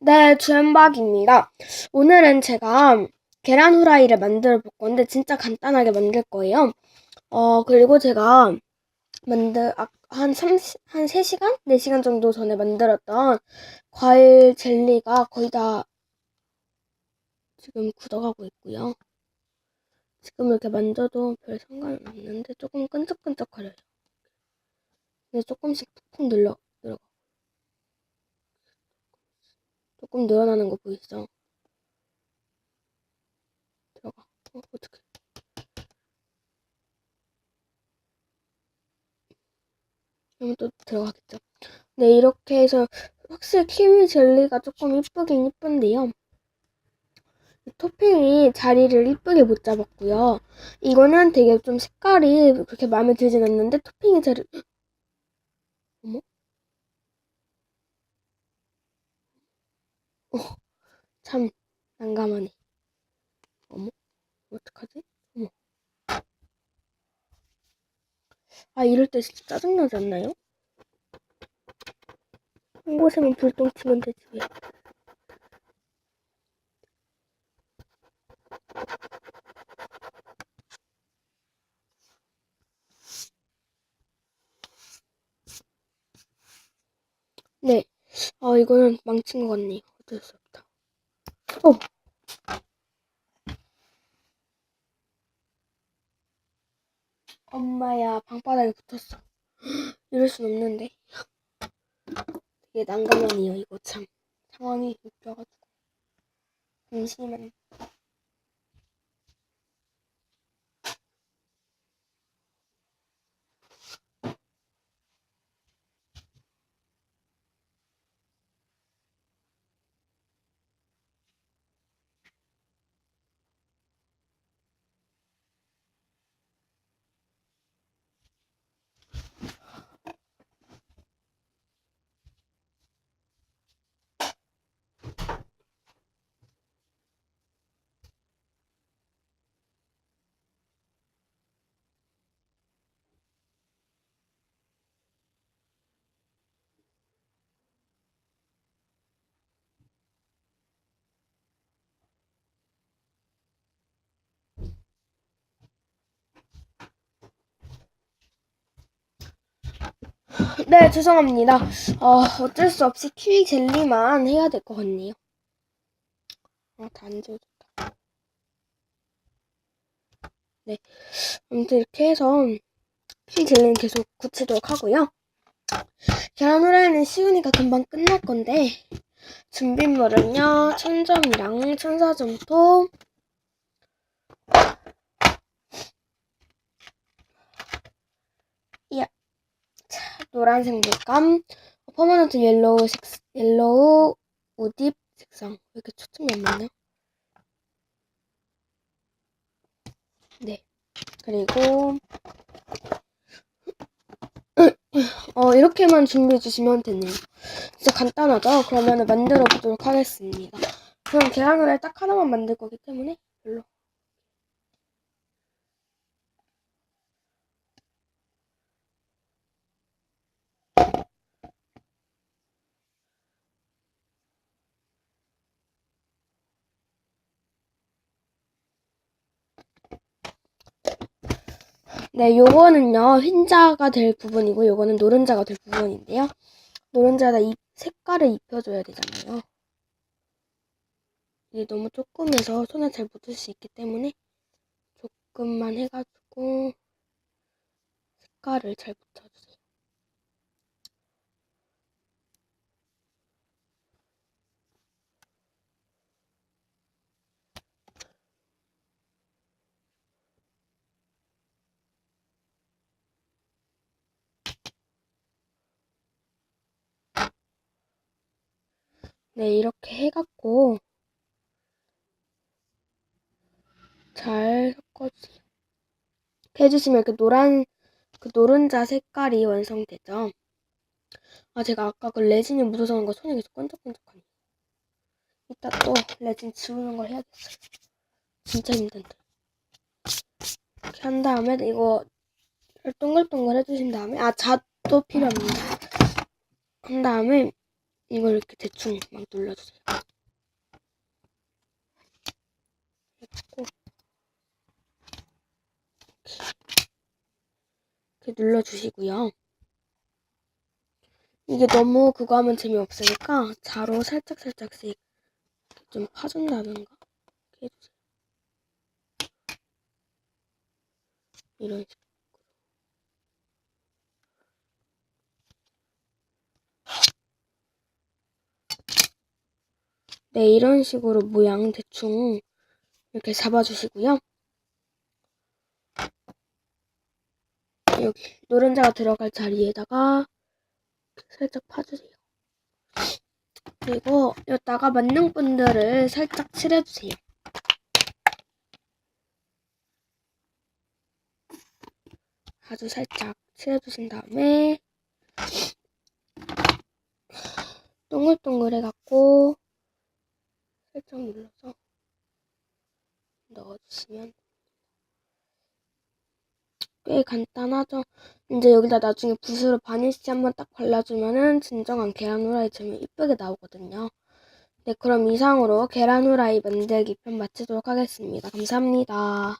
네, 주연박입니다. 오늘은 제가 계란 후라이를 만들어 볼 건데 진짜 간단하게 만들 거예요. 어, 그리고 제가 만들 아, 한 30, 한 3시간? 4시간 정도 전에 만들었던 과일 젤리가 거의 다 지금 굳어가고 있고요. 지금 이렇게 만져도 별 상관은 없는데 조금 끈적끈적거려요. 근데 조금씩 푹푹 늘러, 늘어가. 조금 늘어나는 거 보이시죠? 들어가. 어, 어떡해. 그러면 또 들어가겠죠. 네, 이렇게 해서 확실히 키위 젤리가 조금 이쁘긴 이쁜데요. 토핑이 자리를 이쁘게 못 잡았고요. 이거는 되게 좀 색깔이 그렇게 마음에 들진 않는데 토핑이 자리 어머? 어, 참 난감하네. 어머? 어떡하지? 어머. 아, 이럴 때 진짜 짜증나지 않나요? 한 곳에만 불똥 튀면 되지 왜. 네. 아, 이거는 망친 것 같네요. 어쩔 수 없다. 어. 엄마야, 방바닥에 붙었어. 이럴 순 없는데. 되게 난감하네요, 이거 참. 상황이 웃겨가지고. 잠시만. 네, 죄송합니다. 어, 어쩔 수 없이 키위 젤리만 해야 될 것 같네요. 아, 다안 지워졌다. 네. 아무튼 이렇게 해서 키위 젤리는 계속 굳히도록 하고요. 계란 후라이는 쉬우니까 금방 끝날 건데 준비물은요. 천점이랑 천사점토 야, 자, 노란색 물감 퍼머넌트 옐로우 색 옐로우 우딥 색상 왜 이렇게 초점이 안 맞냐? 네. 그리고 어, 이렇게만 준비해 주시면 되네요. 진짜 간단하죠? 그러면 만들어 보도록 하겠습니다. 그럼 계란 후라이 딱 하나만 만들 거기 때문에 별로. 네, 요거는요, 흰자가 될 부분이고, 요거는 노른자가 될 부분인데요. 노른자에다 이 색깔을 입혀줘야 되잖아요. 이게 너무 조금해서 손에 잘 묻을 수 있기 때문에 조금만 해가지고 색깔을 잘 붙여주세요. 네, 이렇게 해갖고 잘 섞어주세요. 이렇게 해주시면 그 노란, 그 노른자 색깔이 완성되죠. 아, 제가 아까 그 레진이 묻어서 그런 거 손이 계속 끈적끈적하네요. 이따 또 레진 지우는 걸 해야겠어요. 진짜 힘든데. 이렇게 한 다음에 이거 동글동글 해주신 다음에, 아, 잣도 필요합니다. 한 다음에 이걸 이렇게 대충 막 눌러주세요. 해갖고 이렇게 눌러주시고요. 이게 너무 그거 하면 재미없으니까 자로 살짝살짝씩 좀 파준다든가 이렇게 해주세요. 이런 식으로. 네, 이런 식으로 모양 대충 이렇게 잡아주시고요. 여기 노른자가 들어갈 자리에다가 살짝 파주세요. 그리고 여기다가 맞는 분들을 살짝 칠해주세요. 아주 살짝 칠해주신 다음에 동글동글 해갖고 살짝 눌러서 넣어주시면 꽤 간단하죠. 이제 여기다 나중에 붓으로 바니쉬 한번 딱 발라주면은 진정한 계란 후라이처럼 이쁘게 나오거든요. 네, 그럼 이상으로 계란 후라이 만들기 편 마치도록 하겠습니다. 감사합니다.